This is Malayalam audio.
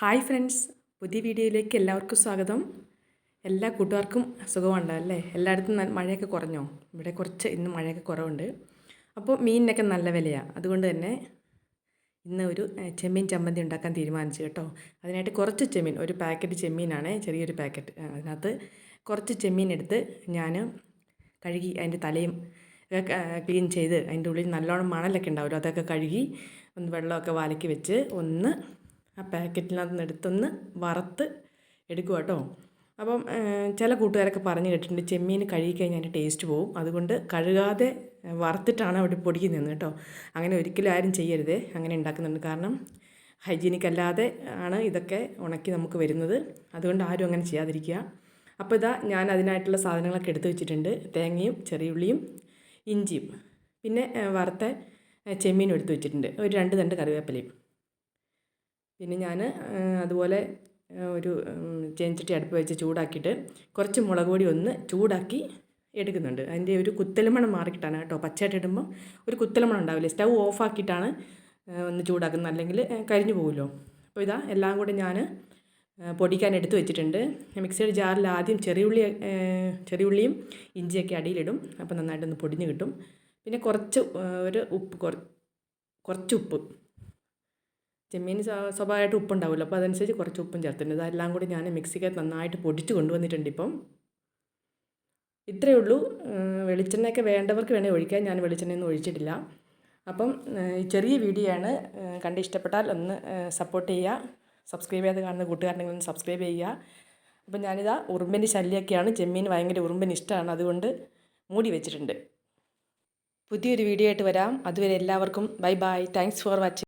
ഹായ് ഫ്രണ്ട്സ് പുതിയ വീഡിയോയിലേക്ക് എല്ലാവർക്കും സ്വാഗതം. എല്ലാ കൂട്ടുകാർക്കും സുഖമുണ്ടാവും അല്ലേ? എല്ലായിടത്തും മഴയൊക്കെ കുറഞ്ഞോ? ഇവിടെ കുറച്ച് ഇന്ന് മഴയൊക്കെ കുറവുണ്ട്. അപ്പോൾ മീനിനൊക്കെ നല്ല വിലയാണ് അതുകൊണ്ട് തന്നെ ഇന്ന് ഒരു ചെമ്മീൻ ചമ്മന്തി ഉണ്ടാക്കാൻ തീരുമാനിച്ചു കേട്ടോ. അതിനായിട്ട് കുറച്ച് ചെമ്മീൻ ഒരു പാക്കറ്റ് ചെമ്മീനാണ് ചെറിയൊരു പാക്കറ്റ്. അതിനകത്ത് കുറച്ച് ചെമ്മീൻ എടുത്ത് ഞാൻ കഴുകി അതിന്റെ തലയും ക്ലീൻ ചെയ്ത് അതിന്റെ ഉള്ളിൽ നല്ലോണം മണലൊക്കെ ഉണ്ടാവുമല്ലോ? അതൊക്കെ കഴുകി ഒന്ന് വെള്ളമൊക്കെ വാലക്കി വെച്ച് ഒന്ന് ആ പാക്കറ്റിനകത്ത് നിന്ന് എടുത്തൊന്ന് വറുത്ത് എടുക്കുക കേട്ടോ. അപ്പം ചില കൂട്ടുകാരൊക്കെ പറഞ്ഞു കേട്ടിട്ടുണ്ട് ചെമ്മീൻ കഴുകി കഴിഞ്ഞാൽ അതിന്റെ ടേസ്റ്റ് പോവും. അതുകൊണ്ട് കഴുകാതെ വറുത്തിട്ടാണ് അവിടെ പൊടിക്കുന്നത് കേട്ടോ. അങ്ങനെ ഒരിക്കലും ആരും ചെയ്യരുത്. അങ്ങനെ ഉണ്ടാക്കുന്നുണ്ട്. കാരണം ഹൈജീനിക് അല്ലാതെ ആണ് ഇതൊക്കെ ഉണക്കി നമുക്ക് വരുന്നത്. അതുകൊണ്ട് ആരും അങ്ങനെ ചെയ്യാതിരിക്കുക. അപ്പോൾ ഇതാ ഞാൻ അതിനായിട്ടുള്ള സാധനങ്ങളൊക്കെ എടുത്തു വെച്ചിട്ടുണ്ട്. തേങ്ങയും ചെറിയുള്ളിയും ഇഞ്ചിയും. പിന്നെ വറുത്ത ചെമ്മീനും എടുത്തു വെച്ചിട്ടുണ്ട്. ഒരു രണ്ട് തണ്ട് കറിവേപ്പിലയും. പിന്നെ ഞാൻ അതുപോലെ ഒരു ചേഞ്ചട്ടി അടുപ്പ് വെച്ച് ചൂടാക്കിയിട്ട് കുറച്ച് മുളക് പൊടി ഒന്ന് ചൂടാക്കി എടുക്കുന്നുണ്ട്. അതിന്റെ ഒരു കുത്തലമണം മാറിക്കിട്ടാണ് കേട്ടോ. പച്ചയായിട്ട് ഇടുമ്പോൾ ഒരു കുത്തലമണം ഉണ്ടാവില്ല? സ്റ്റൗ ഓഫാക്കിയിട്ടാണ് ഒന്ന് ചൂടാക്കുന്നത്. അല്ലെങ്കിൽ കരിഞ്ഞു പോകുമല്ലോ അപ്പോൾ ഇതാ എല്ലാം കൂടെ ഞാൻ പൊടിക്കാൻ എടുത്തു വെച്ചിട്ടുണ്ട്. മിക്സിയുടെ ജാറിൽ ആദ്യം ചെറിയുള്ളി ചെറിയുള്ളിയും ഇഞ്ചിയൊക്കെ അടിയിലിടും. അപ്പോൾ നന്നായിട്ടൊന്ന് പൊടിഞ്ഞ് കിട്ടും. പിന്നെ കുറച്ച് ഒരു ഉപ്പ് കുറച്ച് ഉപ്പ്. ചെമ്മീൻ സ്വഭാവമായിട്ട് ഉപ്പുണ്ടാവുമല്ലോ അപ്പോൾ അതനുസരിച്ച് കുറച്ച് ഉപ്പും ചേർത്തിട്ടുണ്ട്. ഇതെല്ലാം കൂടി ഞാൻ മിക്സിക്കകത്ത് നന്നായിട്ട് പൊടിച്ച് കൊണ്ടുവന്നിട്ടുണ്ട് ഇപ്പം. ഇത്രയേ ഉള്ളൂ. വെളിച്ചെണ്ണയൊക്കെ വേണ്ടവർക്ക് വേണേൽ ഒഴിക്കാൻ ഞാൻ വെളിച്ചെണ്ണയൊന്നും ഒഴിച്ചിട്ടില്ല. അപ്പം ചെറിയ വീഡിയോ ആണ്. കണ്ട് ഇഷ്ടപ്പെട്ടാൽ ഒന്ന് സപ്പോർട്ട് ചെയ്യുക. സബ്സ്ക്രൈബ് ചെയ്ത് കാണുന്ന കൂട്ടുകാരുണ്ടെങ്കിൽ സബ്സ്ക്രൈബ് ചെയ്യുക. അപ്പം ഞാനിതാ ഉറുമ്പിന്റെ ശല്യമൊക്കെയാണ് ചെമ്മീൻ ഭയങ്കര ഉറുമ്പിന് ഇഷ്ടമാണ്. അതുകൊണ്ട് മൂടി വെച്ചിട്ടുണ്ട്. പുതിയൊരു വീഡിയോ ആയിട്ട് വരാം. അതുവരെ എല്ലാവർക്കും bye bye. Thanks for watching